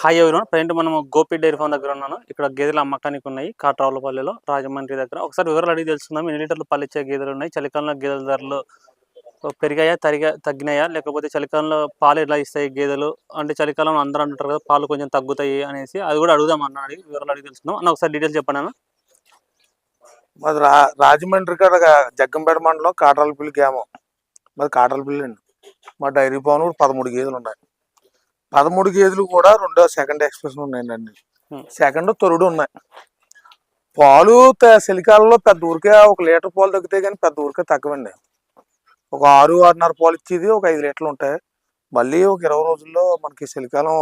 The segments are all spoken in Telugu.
హాయ్ ఎవరు ప్రజెంట్ మనం గోపి డైరీ ఫామ్ దగ్గర ఉన్నాను. ఇక్కడ గేదెలు అమ్మకానికి ఉన్నాయి కాట్రావులపల్లిలో రాజమండ్రి దగ్గర. ఒకసారి వివరాలు అడిగి తెలుసుకుందాం. ఎన్ని లీటర్లు పాలు ఇచ్చే గేదెలు ఉన్నాయి? చలికాలంలో గేదెల ధరలు పెరిగాయా తరిగా తగ్గినాయా? లేకపోతే చలికాలంలో పాలు ఎలా ఇస్తాయి గేదెలు? అంటే చలికాలంలో అందరూ అంటారు కదా పాలు కొంచెం తగ్గుతాయి అనేసి. అది కూడా అడుగుదాం అన్న అడిగి వివరాలు అడిగి తెలుసుకుందాం. అన్న ఒకసారి డీటెయిల్స్ చెప్పండి అన్న. మాది రా రాజమండ్రి కాడ జగ్గంపేట మండలం కాట్రాలపల్లి గ్రామం. మాది కాట్రాలపల్లి అండి. మా డైరీ ఫామ్ కూడా పదమూడు గేదెలు ఉన్నాయి. పదమూడు గేదెలు కూడా రెండో సెకండ్ ఎక్స్ప్రెషన్ ఉన్నాయండి. Hmm. సెకండ్ తొరుడు ఉన్నాయి. పాలు చలికాలంలో పెద్ద ఊరికే ఒక లీటర్ పాలు తగ్గితే కానీ పెద్ద ఊరికే తక్కువండి ఒక ఆరు ఆరున్నర పాలు ఇచ్చేది ఒక ఐదు లీటర్లు ఉంటాయి. మళ్ళీ ఒక ఇరవై రోజుల్లో మనకి చలికాలం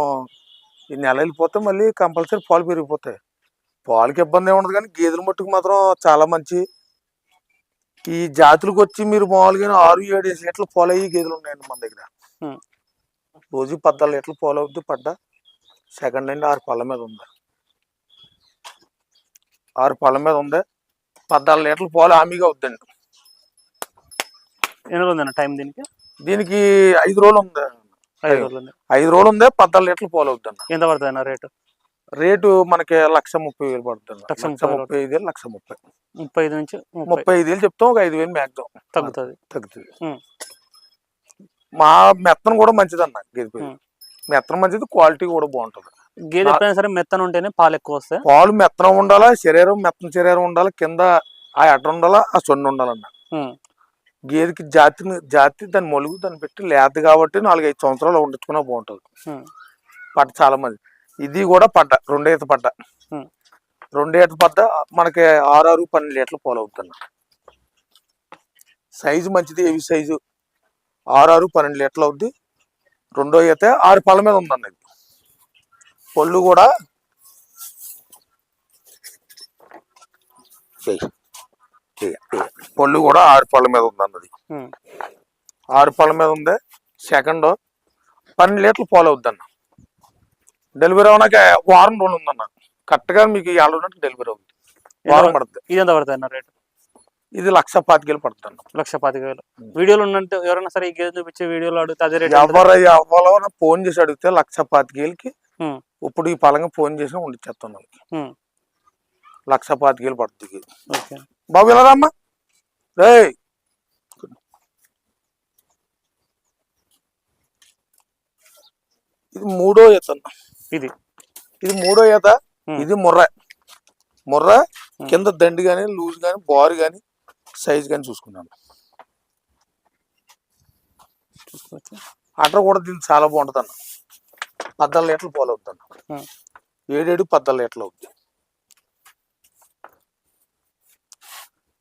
ఈ నెల వెళ్ళిపోతే మళ్ళీ కంపల్సరీ పాలు పెరిగిపోతాయి. పాలకి ఇబ్బంది ఏమి ఉండదు కానీ గేదెల మట్టుకు మాత్రం చాలా మంచి. ఈ జాతులకు వచ్చి మీరు మామూలుగా ఆరు ఏడు ఏడు లీటర్లు పాలు అయ్యి గేదెలు ఉన్నాయండి మన దగ్గర. Hmm. రోజు పద్నాలుగు లీటర్లు పాలు అవుద్ది పడ్డ. సెకండ్ హ్యాండ్ ఆరు పళ్ళ మీద ఉంది. ఆరు పళ్ళ మీద ఉంది. పద్నాలుగు లీటర్లు పాలు హామీగా అవుద్దండి. ఎన్ని రోజులు టైం దీనికి? దీనికి ఐదు రోజులు ఉంది. ఐదు రోజులు ఉంది. ఐదు రోజులు ఉంది పద్నాలుగు లీటర్లు పాలు అవుద్దండి. ఎంత పడుతుంది రేటు? రేటు మనకి లక్ష ముప్పై వేలు పడుతుంది. లక్ష ముప్పై ఐదు వేలు లక్ష ముప్పై. ముప్పై ఐదు నుంచి ముప్పై. ఐదు వేలు చెప్తాం ఒక ఐదు వేలు మ్యాక్సిమం తగ్గుతుంది. తగ్గుతుంది. మా మెత్తనం కూడా మంచిది అన్న గేదె. మెత్తనం మంచిది క్వాలిటీ కూడా బాగుంటది. గేదె ఎప్పుడైనా సరే మెత్తన ఉంటేనే పాలు ఎక్కువ వస్తాయి. పాలు మెత్తనం ఉండాలా శరీరం మెత్తన శరీరం ఉండాలి కింద ఆ అడ్డ ఉండాలా ఆ సొన్ను ఉండాలన్న. గేదెకి జాతిని జాతి దాని మొలుగు దాన్ని పెట్టి లేత కాబట్టి నాలుగు ఐదు సంవత్సరాలు వండించుకున్నా బాగుంటది. పడ్డ చాలా మంది. ఇది కూడా పడ్డ రెండో ఈత పడ్డ. ఉం. రెండో ఈత పడ్డ మనకి ఆరు ఆరు పన్నెండు లీటర్లు పాలు అవుతుంది సైజు మంచిది ఏవి సైజు. ఆరు ఆరు పన్నెండు లీటర్లు అవుద్ది. రెండో ఈత ఆరు పళ్ళ మీద ఉందన్న ఇది పళ్ళు కూడా. పళ్ళు కూడా ఆరు పళ్ళ మీద ఉందన్నది. ఆరు పళ్ళ మీద ఉంది. సెకండ్ పన్నెండు లీటర్లు పాలు అవుద్దన్న. డెలివరీ అవడానికి వారం రోజులు ఉందన్న. కరెక్ట్గా మీకు ఉన్నట్టు డెలివరీ అవుతుంది వారం పడుతుంది ఇది ఎంత పడుతుంది అన్న రేటు? ఇది లక్ష పాతికేలు పడుతుంది లక్ష పాతిక వేలు. వీడియోలు ఉన్నట్టు ఎవరైనా సరే ఈ గేదె చూపించే వీడియోలో అడిగితే అదే రేట్ ఎవరు ఎవరో ఫోన్ చేసి అడిగితే లక్ష పాతికేలకి. ఇప్పుడు ఈ పలంగా ఫోన్ చేసి ఉండిచ్చేస్తాం వాళ్ళకి. లక్ష పాతికేలు పడుతుంది బాబు రమ్మా రే ఇది మూడో ఈత. ఇది ఇది మూడో ఈత. ఇది ముర్ర ముర్ర. కింద దండి కానీ లూజ్ కానీ బారు కానీ సైజ్ కానీ చూసుకున్నాను. చూసుకోవచ్చు అటర్ కూడా దీనికి చాలా బాగుంటుంది అన్న పద్నాలుగు లీటర్లు పాలు అవుతుంది. ఏడేడు పద్నాలుగు లీటర్లు అవుతుంది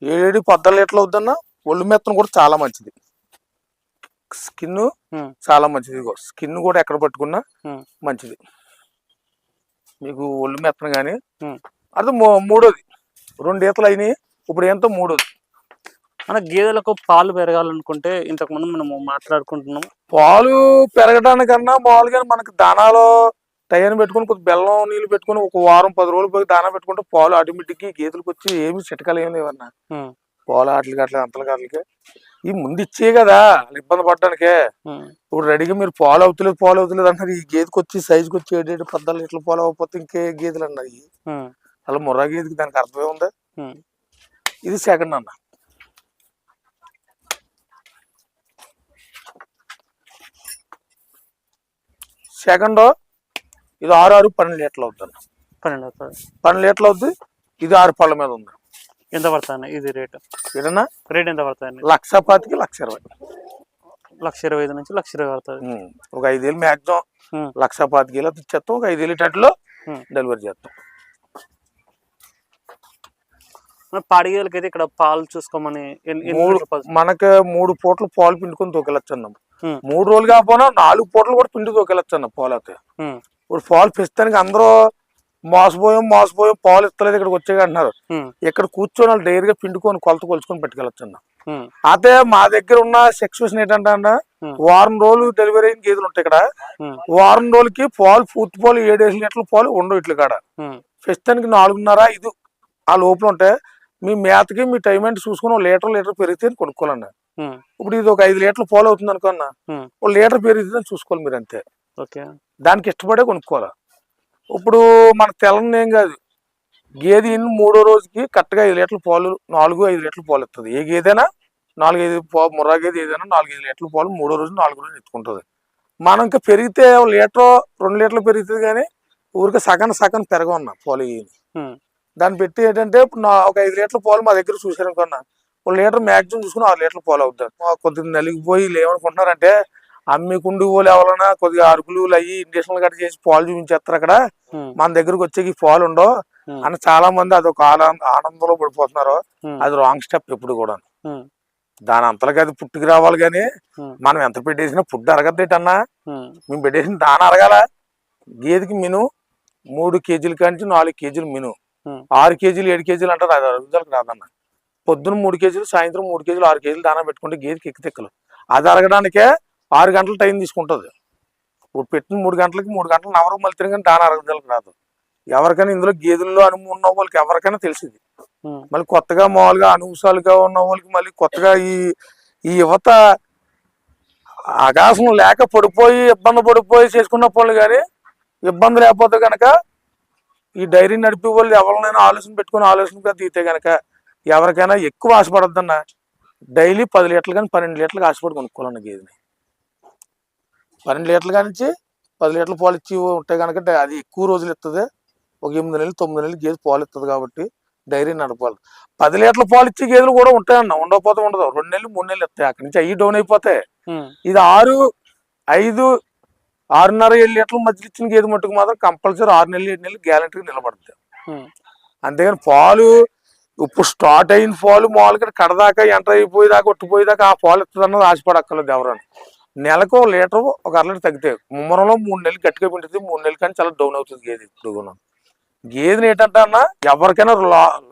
ఏడేడు పద్నాలుగు లీటర్లు అవుద్దన్న ఒళ్ళు మెత్తన కూడా చాలా మంచిది. స్కిన్. చాలా మంచిది స్కిన్ కూడా ఎక్కడ పట్టుకున్నా. మంచిది. మీకు ఒళ్ళు మెత్తన కానీ. అది మూడోది. రెండు ఈతలు అయినాయి. ఇప్పుడు ఏంతో మూడోది. మన గేదెలకు పాలు పెరగాలనుకుంటే ఇంతకు ముందు మనము మాట్లాడుకుంటున్నాం పాలు పెరగడానికన్నా మామూలుగా మనకి దానాలో టైం పెట్టుకుని కొద్ది బెల్లం నీళ్ళు పెట్టుకుని ఒక వారం పది రోజులు పోయి దానా పెట్టుకుంటే పాలు ఆటోమేటిక్గా గేదెలకు వచ్చి ఏమి చిటకాలు ఏమి లేవన్నా. పాలు ఆటలకి అట్లా అంతలకి అట్లకి ఈ ముందు ఇచ్చే కదా ఇబ్బంది పడడానికే. ఇప్పుడు రెడీగా మీరు పాలు అవుతలేదు పాలు అవుతలేదు అంటారు ఈ గేదెకి వచ్చి సైజుకి వచ్చి ఏడేడు పద్నాలుగు లీటర్ల పాలు అవ్వకపోతే ఇంకే గేదెలు అన్నాయి ఉం. అలా ముర్రా గేదెకి దానికి అర్థమే ఉంది. ఇది సెకండ్ అన్న సెకండ్ ఇది ఆరు ఆరు పన్నెండు లీటర్లు అవుతుంది పన్నెండు అవుతుంది పన్నెండు లీటర్లు అవుద్ది ఇది ఆరు పళ్ళ మీద ఉంది ఎంత పడుతుంది ఇది రేటు ఏదన్నా రేట్ ఎంత పడుతుంది లక్ష పాతికి లక్ష ఇరవై లక్ష ఇరవై ఐదు నుంచి లక్ష ఇరవై పడుతుంది. ఒక ఐదేళ్ళు మ్యాక్సిమం. లక్ష పాతికి వేలు ఇచ్చేస్తాం ఒక ఐదేళ్ళు టట్లో. డెలివరీ చేస్తాం మన పాడి గేదెలకి అయితే ఇక్కడ పాలు చూసుకోమని? మనకి మూడు పూటలు పాలు పిండుకొని తోకెళ్ళొచ్చు అన్నాం. మూడు రోజులు కాకపోయినా నాలుగు పూటలు కూడా పిండి తోకెళ్ళొచ్చు అన్న పాలు అయితే. ఇప్పుడు పాలు పెస్తానికి అందరూ మోసపోయాం మోసపోయాం పాలు ఇస్తలేదు ఇక్కడికి వచ్చే అంటున్నారు. ఇక్కడ కూర్చొని వాళ్ళు డైరీగా పిండుకొని కొలత కొలుచుకొని పెట్టుకెళ్ళొచ్చు అన్న. అయితే మా దగ్గర ఉన్న సిచ్యువేషన్ ఏంటంటే అన్న. వారం రోజులు డెలివరీ అయిన గేదెలు ఉంటాయి ఇక్కడ. వారం రోజులకి పాలు పూర్తి పాలు ఏడేసి లీటర్ల పాలు ఉండవు ఇట్లు కాడ ఉం. ప్రస్తుతానికి నాలుగున్నర ఐదు ఆ లోపల ఉంటే మీ మేతకి మీ టైం అంటే చూసుకుని లీటర్ లీటర్ పెరిగితే కొనుక్కోవాలన్న. ఇప్పుడు ఇది ఒక ఐదు లీటర్లు పాలు అవుతుంది అనుకున్నా. ఒక లీటర్ పెరిగితే చూసుకోవాలి మీరు అంతే. ఓకే. దానికి ఇష్టపడే కొనుక్కోవాలి. ఇప్పుడు మన తెల్లని ఏం కాదు. గేదె ఇన్ని మూడో రోజుకి కరెక్ట్గా ఐదు లీటర్ల పాలు నాలుగు ఐదు లీటర్ల పాలు ఇస్తుంది ఏ గేదైనా నాలుగు ఐదు పా ముర్రా గేదె ఏదైనా నాలుగు ఐదు లీటర్ల పాలు మూడో రోజు నాలుగు రోజులు ఎత్తుకుంటుంది. మనం ఇంకా పెరిగితే లీటర్ రెండు లీటర్లు పెరుగుతుంది కానీ ఊరికే సగం సగం పెరగన్న పాలు ఇయ్యి. ఉమ్, దాన్ని పెట్టి ఏంటంటే ఇప్పుడు నా ఒక ఐదు లీటర్ల పాలు మా దగ్గర చూసారనుకున్నా ఒక లీటర్ మ్యాక్సిమం చూసుకుని ఆరు లీటర్ల పాలు అవుతారు కొద్దిగా నలిగిపోయి వీళ్ళు ఏమనుకుంటున్నారంటే అమ్మికుండి వాళ్ళు ఎవరైనా కొద్దిగా అరుకులు అయ్యి ఇంజక్షన్లు గట్రా చేసి పాలు చూపించేస్తారు అక్కడ. మన దగ్గరకు వచ్చే ఈ పాలు ఉండవు. అని చాలా మంది అదొక ఆనంద ఆనందంలో పడిపోతున్నారు. అది రాంగ్ స్టెప్ ఎప్పుడు కూడా దాని అంతలోకి అది పుట్టుకు రావాలి కానీ మనం ఎంత పెట్టేసినా ఫుడ్ అరగద్దేటన్నా. మేము పెట్టేసిన దాన అరగాల. గేదెకి మిను మూడు కేజీల కాంచి నాలుగు కేజీలు మిను. ఆరు కేజీలు ఏడు కేజీలు అంటారు. అది అరుగుదలకు రాదన్న. పొద్దున మూడు కేజీలు సాయంత్రం మూడు కేజీలు ఆరు కేజీలు దానా పెట్టుకుంటే గేదెకి ఎక్కి తెక్కలు. అది అరగడానికే ఆరు గంటల టైం తీసుకుంటుంది. ఇప్పుడు పెట్టిన మూడు గంటలకి మూడు గంటలు నవరం మళ్ళీ తిరిగి దాన అరగదలకు రాదు. ఎవరికైనా ఇందులో గేదెల్లో అనుభవం ఉన్న వాళ్ళకి ఎవరికైనా తెలిసింది. మళ్ళీ కొత్తగా మామూలుగా అనూసాలుగా ఉన్న వాళ్ళకి మళ్ళీ కొత్తగా ఈ ఈ యువత ఆకాశం లేక పడిపోయి ఇబ్బంది పడిపోయి చేసుకున్న పనులు కానీ ఇబ్బంది లేకపోతే కనుక ఈ డైరీ నడిపే వాళ్ళు ఎవరినైనా ఆలోచన పెట్టుకుని ఆలోచనగా తీతే కనుక ఎవరికైనా ఎక్కువ ఆశపడద్దన్న డైలీ పది లీటర్లు కానీ పన్నెండు లీటర్లకు ఆశపడి కొనుక్కోవాలన్న గేదెని. పన్నెండు లీటర్లు కానించి పది లీటర్లు పాలు ఇచ్చి ఉంటే కనుక అది ఎక్కువ రోజులు ఇస్తుంది ఒక ఎనిమిది నెలలు తొమ్మిది నెలలు గేదె పాలు ఇస్తుంది కాబట్టి డైరీ నడపాలి. పది లీటర్ల పాలు ఇచ్చే గేదెలు కూడా ఉంటాయన్న ఉండకపోతే ఉండదు. రెండు నెలలు మూడు నెలలు ఇస్తాయి అక్కడి నుంచి అవి డౌన్ అయిపోతాయి. ఇది ఆరు ఐదు ఆరున్నర ఏడు లీటర్ల మధ్య ఇచ్చిన గేదె మట్టుకు మాత్రం కంపల్సరీ ఆరు నెలలు ఏడు నెలలు గ్యారంటీగా నిలబడుతుంది అంతేగాని పాలు ఇప్పుడు స్టార్ట్ అయిన పాలు మామూలుగా కడదాకా ఎంటర్ అయిపోయేదాకా ఒట్టిపోయేదాకా ఆ పాలు ఇస్తుంది అన్నది ఆశపడక్కర్లేదు ఎవరని. నెలకు లీటర్ ఒక అర లీటర్ తగ్గితే ముమ్మరంలో మూడు నెలలు గట్టిగా పిండితే మూడు నెలలు కానీ చాలా డౌన్ అవుతుంది గేదె ఇప్పుడు కూడా. గేదెని ఏంటంటే అన్న ఎవరికైనా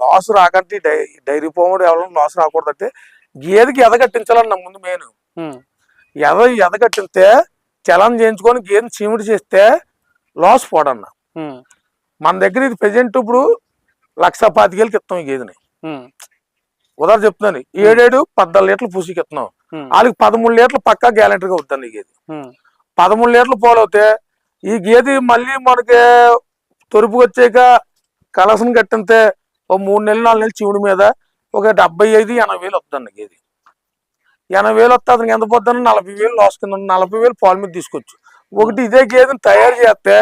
లాస్ రాకంటే డై డైరీ పోమడు ఎవరైనా లాస్ రాకూడదంటే గేదెకి ఎదగట్టించాలన్న ముందు మెయిన్ ఉమ్, ఎద ఎదగట్టిస్తే చలం చేయించుకొని గేదెని చీమిడి చేస్తే లాస్ పోడన్న. మన దగ్గర ఇది ప్రజెంట్ ఇప్పుడు లక్ష పాతికేళ్ళకి ఇస్తాం ఈ గేదెని. ఉదాహరణ చెప్తున్నాను ఏడేడు పద్నాలుగు లీటర్లు పూసికి ఇస్తున్నాం వాళ్ళకి పదమూడు లీటర్లు పక్కా గ్యాలంటీగా అవుతుంది ఈ గేదె. పదమూడు లీటర్లు పాలు అవుతే ఈ గేదె మళ్ళీ మనకి తొరుపు వచ్చాక కలసం కట్టితే ఓ మూడు నెలలు నాలుగు నెలలు చివుడి మీద ఒక డెబ్బై ఐదు ఎనభై వేలు వస్తుంది గేదె. ఎనభై వేలు వస్తే అతనికి ఎంత పోతాను నలభై వేలు లాస్ కింద. నలభై వేలు పాలు మీద తీసుకోవచ్చు ఒకటి ఇదే గేదెని తయారు చేస్తే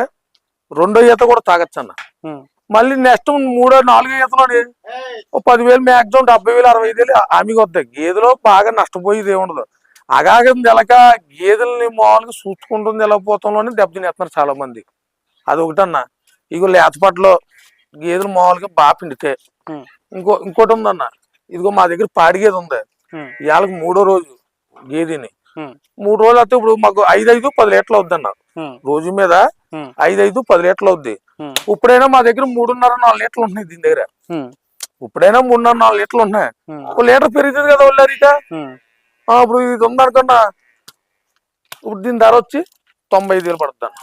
రెండో ఈత కూడా తాగొచ్చు అన్న మళ్ళీ నెక్స్ట్ మూడో నాలుగో ఈతలోని ఓ పదివేలు మ్యాక్సిమం డెబ్బై వేలు అరవై ఐదు వేలు ఆమెకి వస్తాయి. గేదెలో బాగా నష్టపోయేది ఏముండదు. అగాగం తెలక గేదెల్ని మామూలుగా చూసుకుంటుంది వెళ్ళకపోతంలోనే దెబ్బతినేస్తున్నారు చాలా మంది అది ఒకటన్న ఇగో లేతపట్లో గేదెలు మామూలుగా బాగా పిండితే ఇంకో ఇంకోటి ఉందన్న. ఇదిగో మా దగ్గర పాడి గేదె ఉంది ఇవాళకి మూడో రోజు గేదెని. మూడు రోజులు అయితే ఇప్పుడు మాకు ఐదు ఐదు పది లీటర్లు అవుద్దన్న. ఉమ్, రోజు మీద ఐదు ఐదు పది లీటర్లు అవుద్ది. ఇప్పుడైనా మా దగ్గర మూడున్నర నాలుగు లీటర్లు ఉంటున్నాయి దీని దగ్గర. ఇప్పుడైనా మూడున్నర నాలుగు లీటర్లు ఉన్నాయి ఒక లీటర్ పెరుగుతుంది కదా ఒళ్ళరిక ఉమ్, ఇప్పుడు ఇది ఉందనుకున్నా ఇప్పుడు దీని ధర వచ్చి తొంభై ఐదు వేలు పడుతుంది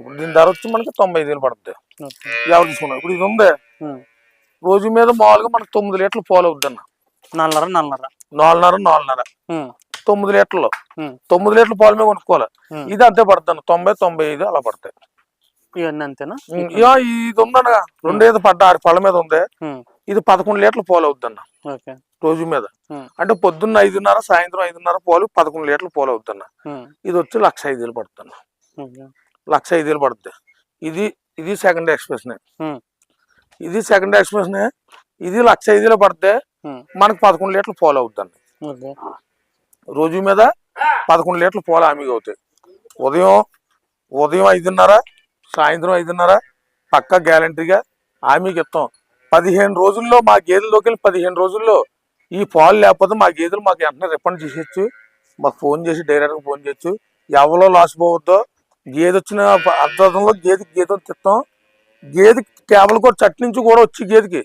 ఇప్పుడు దీని ధర వచ్చి మనకి తొంభై ఐదు వేలు పడుతుంది. ఎవరు తీసుకున్నాం ఇప్పుడు ఇది ఉంది. రోజు మీద మామూలుగా మనకి తొమ్మిది లీటర్లు పాలు అవుద్ది అన్న. నాలుగున్నర నాలుగున్నర. నాలుగున్నర నాలుగున్నర. తొమ్మిది లీటర్లు. తొమ్మిది లీటర్ల పాలు మీద కొనుక్కోవాలి. ఇది అంతే పడుతుంది తొంభై తొంభై ఐదు అలా పడతాయి. ఇవన్నీ అంతేనా? ఇక ఇది ఉందన్న రెండు ఐదు పడ్డ ఆరు పళ్ళ మీద ఉంది. ఇది పదకొండు లీటర్లు పాలు ఓకే. రోజు మీద. అంటే పొద్దున్న ఐదున్నర సాయంత్రం ఐదున్నర పాలు పదకొండు లీటర్లు పాలు అవుతున్నా ఇది వచ్చి లక్ష ఐదు వేలు పడుతున్నా. లక్ష ఐదు పడుతుంది ఇది ఇది సెకండ్ ఎక్స్ప్రెషన్ ఉమ్, ఇది సెకండ్ ఎక్స్ప్రెషన్ ఇది లక్ష ఐదు వేలు పడితే మనకు పదకొండు లీటర్లు పాలు అవుతుంది. రోజు మీద పదకొండు లీటర్లు పాలు ఆమెకి అవుతాయి. ఉదయం ఉదయం ఐదున్నర సాయంత్రం ఐదున్నర పక్కా గ్యారంటీగా ఆమెకి ఇస్తాం. పదిహేను రోజుల్లో మా గేదెల్లోకి వెళ్ళి పదిహేను రోజుల్లో ఈ పాలు లేకపోతే మా గేదెలు మాకు వెంటనే రిఫండ్ చేసేయచ్చు. మాకు ఫోన్ చేసి డైరెక్ట్గా ఫోన్ చేయొచ్చు. ఎవరో లాస్ పోవద్దో గేదె వచ్చిన అర్ధంలో గేదెకి గేదె తిస్తాం గేదె కేవలం కూడా చట్టు నుంచి కూడా వచ్చి గేదెకి.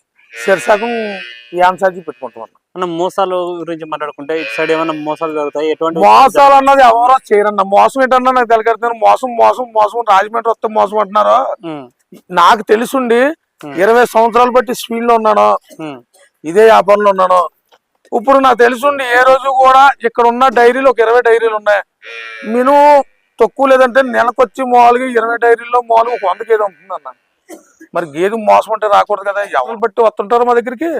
శరసగం యాన్సాజీ పెట్టుకుంటాం అన్న మోసాలు గురించి మాట్లాడుకుంటే ఇటు సైడ్ ఏమైనా మోసాలు జరుగుతాయి? ఎటువంటి మోసాలు అన్నది ఎవరో చేయరన్న మోసం ఏంటన్నా నాకు తెలియదు మోసం మోసం మోసం రాజమండ్రి వస్తే మోసం అంటున్నారు? నాకు తెలుసుండి. ఇరవై సంవత్సరాలు బట్టి స్పీడ్లో ఉన్నాను ఇదే వ్యాపారంలో ఉన్నాను ఇప్పుడు నాకు తెలుసుండి ఏ రోజు కూడా ఇక్కడ ఉన్న డైరీలు ఒక ఇరవై డైరీలు ఉన్నాయి. మినిమం తక్కువ లేదంటే నెలకొచ్చి మామూలుగా ఇరవై డైరీల్లో మామూలుగా ఒక వంద గేదె ఉంటుందన్న. మరి గేదె మోసం అంటే రాకూడదు కదా ఎవరు బట్టి వస్తుంటారు మా దగ్గరికి?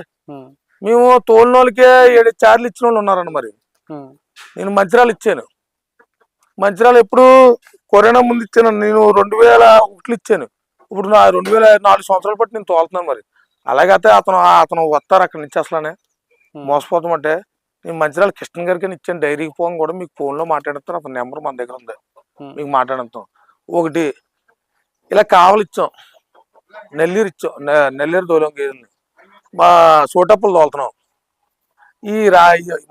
మేము తోలిన వాళ్ళకే ఏడు చార్లు ఇచ్చిన వాళ్ళు ఉన్నారన్న మరి నేను మంచిరాలు ఇచ్చాను. మంచిరాలు ఎప్పుడు కరోనా ముందు ఇచ్చాను. నేను రెండు వేల ఒకటి ఇచ్చాను. ఇప్పుడు నా రెండు వేల నాలుగు సంవత్సరాలు బట్టి నేను తోలుతున్నాను మరి. అలాగైతే అతను అతను వస్తారు అక్కడి నుంచి అసలనే. మోసపోతామంటే నేను మంచిరాలు కృష్ణ గారికి ఇచ్చాను. డైరీకి పోను కూడా మీకు ఫోన్లో మాట్లాడతాను అతని నెంబర్ మన దగ్గర ఉంది. మీకు మాట్లాడతాం ఒకటి ఇలా కావలి ఇచ్చాం నెల్లూరు ఇచ్చాం. నెల్లూరు దోలం గేదెల్ని మా సోటప్పులు తోలుతున్నాం. ఈ రా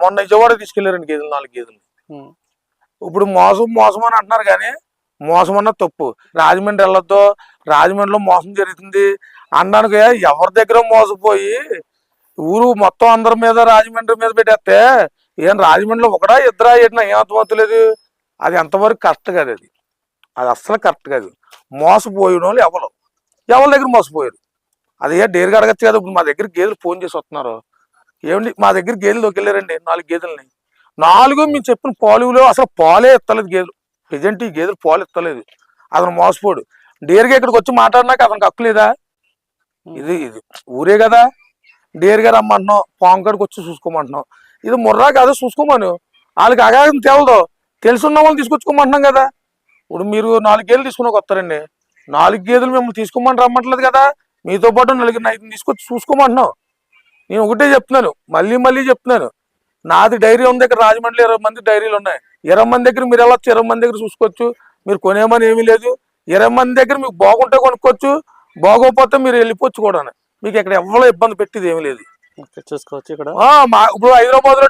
మొన్న విజయవాడ తీసుకెళ్ళారండి గేదెలు నాలుగు గేదెలు. ఇప్పుడు మోసం మోసం అని అంటున్నారు కానీ మోసం అన్న తప్పు. రాజమండ్రి వెళ్ళొద్దు రాజమండ్రిలో మోసం జరుగుతుంది అనడానికి ఎవరి దగ్గర మోసపోయి ఊరు మొత్తం అందరి మీద రాజమండ్రి మీద పెట్టేస్తే ఏం రాజమండ్రిలో ఒకడా ఇద్దరా ఏం అర్థమవుతలేదు. అది ఎంతవరకు కరెక్ట్ కాదు అది. అది అస్సలు కరెక్ట్ కాదు. మోసపోయిన వాళ్ళు ఎవరు? ఎవరి దగ్గర మోసపోయారు? అది డేరుగా అడగచ్చు కదా. ఇప్పుడు మా దగ్గర గేదెలు ఫోన్ చేసి వస్తున్నారు. ఏమండి? మా దగ్గర గేదెలు దొరికెళ్ళారండి. నాలుగు గేదెలని. నాలుగు మీరు చెప్పిన పాలులో అసలు పాలే ఎత్తలేదు గేదెలు. ప్రజెంట్ ఈ గేదెలు పాలు ఎత్తలేదు. అతను మోసపోడు. డేరుగా ఇక్కడికి వచ్చి మాట్లాడినాక అతనికి హక్కు లేదా? ఇది ఇది ఊరే కదా. డేరుగా రమ్మంటున్నాం పాము కాడికి వచ్చి చూసుకోమంటున్నాం ఇది ముర్రా కాదు చూసుకోమను. వాళ్ళకి అగాధం తేలదు తెలుసున్న వాళ్ళు తీసుకొచ్చుకోమంటున్నాం కదా. ఇప్పుడు మీరు నాలుగు గేదెలు తీసుకుని వస్తారండి. నాలుగు గేదెలు మిమ్మల్ని తీసుకోమని రమ్మట్లేదు కదా. మీతో పాటు నలుగురు ఐదు తీసుకొచ్చి చూసుకోమంటున్నాం నేను ఒకటే చెప్తున్నాను మళ్ళీ మళ్ళీ చెప్తున్నాను. నాది డైరీ ఉంది ఇక్కడ రాజమండ్రిలో ఇరవై మంది డైరీలు ఉన్నాయి. ఇరవై మంది దగ్గర మీరు వెళ్ళొచ్చు ఇరవై మంది దగ్గర చూసుకోవచ్చు. మీరు కొనేమని ఏమీ లేదు. ఇరవై మంది దగ్గర మీకు బాగుంటే కొనుక్కోవచ్చు బాగోకపోతే మీరు వెళ్ళిపోవచ్చు కూడా. మీకు ఇక్కడ ఎవరో ఇబ్బంది పెట్టేది ఏమీ లేదు. చూసుకోవచ్చు ఇక్కడ. మా ఇప్పుడు హైదరాబాద్లో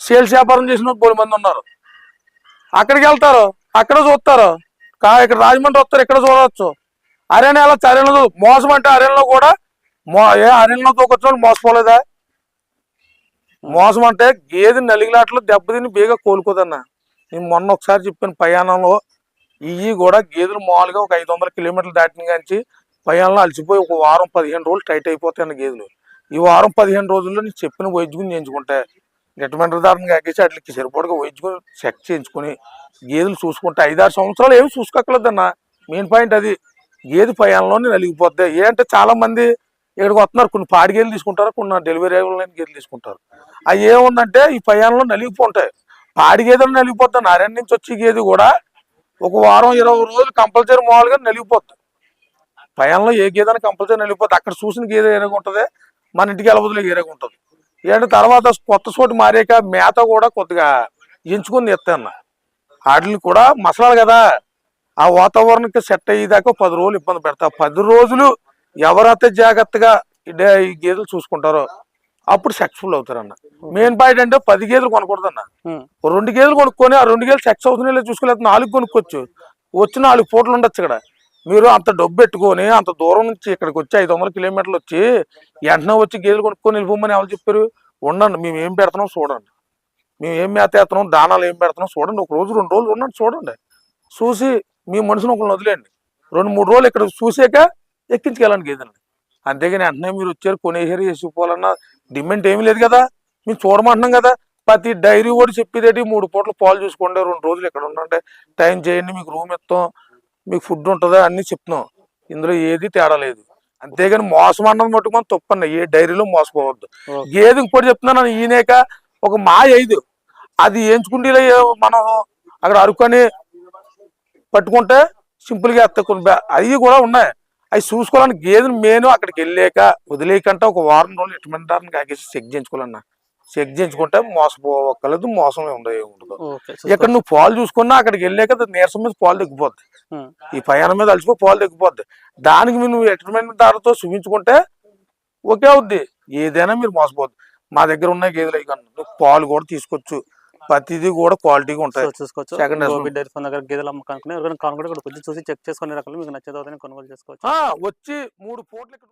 సేల్స్ వ్యాపారం చేసిన బోడు మంది ఉన్నారు. అక్కడికి వెళ్తారు అక్కడ చూస్తారు. కా ఇక్కడ రాజమండ్రి వస్తారు ఇక్కడ చూడవచ్చు అరణ్యాల అరణ్యలు మోసం అంటే అరణ్యలో కూడా మో ఏ అరణ్యలో తోకొచ్చిన మోసపోలేదా? మోసం అంటే గేదె నలిగిలాట్లు దెబ్బతిని బీగ కోలుకోదన్నా. నేను మొన్న ఒకసారి చెప్పిన ప్రయాణంలో ఇవి కూడా గేదెలు మామూలుగా ఒక ఐదు వందల కిలోమీటర్లు దాటిన కాంచి ప్రయాణంలో అలసిపోయి ఒక వారం పదిహేను రోజులు టైట్ అయిపోతాయి గేదెలు. ఈ వారం పదిహేను రోజుల్లో నేను చెప్పిన వైద్యుని చేయించుకుంటే రిటమెండర్ దారుణంగా ఎక్కించి వాటికి సరిపడగా వైద్యుని చెక్ చేయించుకుని గేదెలు చూసుకుంటే ఐదారు సంవత్సరాలు ఏమి చూసుకోక్కర్లేదన్న. మెయిన్ పాయింట్ అది. గేదె ప్రయాణంలోనే నలిగిపోద్ది. ఏంటంటే చాలా మంది ఇక్కడికి వస్తున్నారు కొన్ని పాడి గేదెలు తీసుకుంటారు కొన్ని డెలివరీ లేని గేదెలు తీసుకుంటారు. అవి ఏముందంటే ఈ ప్రయాణంలో నలిగిపోతాయి. పాడి గేదెలు నలిగిపోతాయి నారాయణ నుంచి వచ్చి గేదె కూడా ఒక వారం ఇరవై రోజులు కంపల్సరీ మామూలుగా నలిగిపోతుంది పయానంలో ఏ గేదైనా కంపల్సరీ నలిగిపోతుంది అక్కడ చూసిన గేదె ఏరేగా ఉంటుంది? మన ఇంటికి వెళ్ళబోతులే ఏరేగా ఉంటుంది? ఏంటంటే తర్వాత కొత్త చోటు మారాక మేత కూడా కొద్దిగా ఎంచుకొని ఎత్తాను వాటిని కూడా మసలాలు కదా. ఆ వాతావరణానికి సెట్ అయ్యేదాకా పది రోజులు ఇబ్బంది పెడతా. పది రోజులు ఎవరైతే జాగ్రత్తగా ఈ గేదెలు చూసుకుంటారో అప్పుడు సక్సెస్ఫుల్ అవుతారన్న. మెయిన్ పాయింట్ అంటే పది గేదెలు కొనకూడదన్న. రెండు గేదెలు కొనుక్కొని ఆ రెండు గేదెలు సెక్స్ అవుతున్నాయి లేదో చూసుకోలేదు నాలుగు కొనుక్కోవచ్చు. వచ్చి నాలుగు పూటలు ఉండొచ్చు ఇక్కడ. మీరు అంత డబ్బు పెట్టుకొని అంత దూరం నుంచి ఇక్కడికి వచ్చి ఐదు వందల కిలోమీటర్లు వచ్చి వెంటనే వచ్చి గేదెలు కొనుక్కొని వెళ్ళిపోమని ఎవరు చెప్పారు? ఉండండి మేము ఏం పెడుతున్నాం చూడండి. మేము ఏం మేత వేస్తున్నాం దానాలు ఏం పెడుతున్నాం చూడండి. ఒక రోజు రెండు రోజులు ఉండండి చూడండి. చూసి మీ మనుషుని ఒకరిని వదిలేండి రెండు మూడు రోజులు ఇక్కడ చూసాక ఎక్కించుకెళ్ళండి గేదెల్ని. అంతేగాని వెంటనే మీరు వచ్చారు కొనేసారు వేసుకోవాలన్న డిమాండ్ ఏమీ లేదు కదా. మేము చూడమంటున్నాం కదా. ప్రతి డైరీ కూడా చెప్పేదేటి? మూడు పూటలు పాలు చూసుకోండి రెండు రోజులు ఇక్కడ ఉండండి టైం చేయండి మీకు రూమ్ ఇస్తాం మీకు ఫుడ్ ఉంటుందా అన్ని చెప్తున్నాం. ఇందులో ఏది తేడా లేదు. అంతేగాని మోసం అన్నది మటుకు మనం తప్పన్న ఏ డైరీలో మోసపోవద్దు. గేదె ఇంకోటి చెప్తున్నాను ఈయనేక ఒక మా ఐదు. అది ఎంచుకుంటే మనం అక్కడ అరుకొని పట్టుకుంటే సింపుల్గా ఎత్త కొన్ని బ్యా- అవి కూడా ఉన్నాయి. అవి చూసుకోవాలని గేదెని మేను అక్కడికి వెళ్ళాక వదిలేయకంటే ఒక వారం రోజులు ఎటువంటి కాకేసి చెక్ చేయించుకోవాలన్నా. చెక్ చేయించుకుంటే మోసపోవక్కర్లేదు మోసం ఉండదు ఉండదు. ఇక్కడ నువ్వు పాలు చూసుకున్నా అక్కడికి వెళ్ళాక నీరసం మీద పాలు తగ్గిపోద్ది ఈ ప్రయాణం మీద అలసిపో పాలు తగ్గిపోద్ది దానికి మీరు నువ్వు ఎక్స్పెరిమెంట్ దారితో చూపించుకుంటే ఓకే అవుద్ది. ఏదైనా మీరు మోసపోద్ది. మా దగ్గర ఉన్న గేదెలు నువ్వు పాలు కూడా తీసుకోవచ్చు. ప్రతిదీ కూడా క్వాలిటీగా ఉంటాయి. చూసుకోవచ్చు. Husband. డైరీ ఫామ్ దగ్గర గేదెలు ఇక్కడ వచ్చి చూసి చెక్ చేసుకునే రకాలు మీకు నచ్చేది కొనుగోలు చేసుకోవచ్చు. ఆ, వచ్చి మూడు పూటలు ఇక్కడ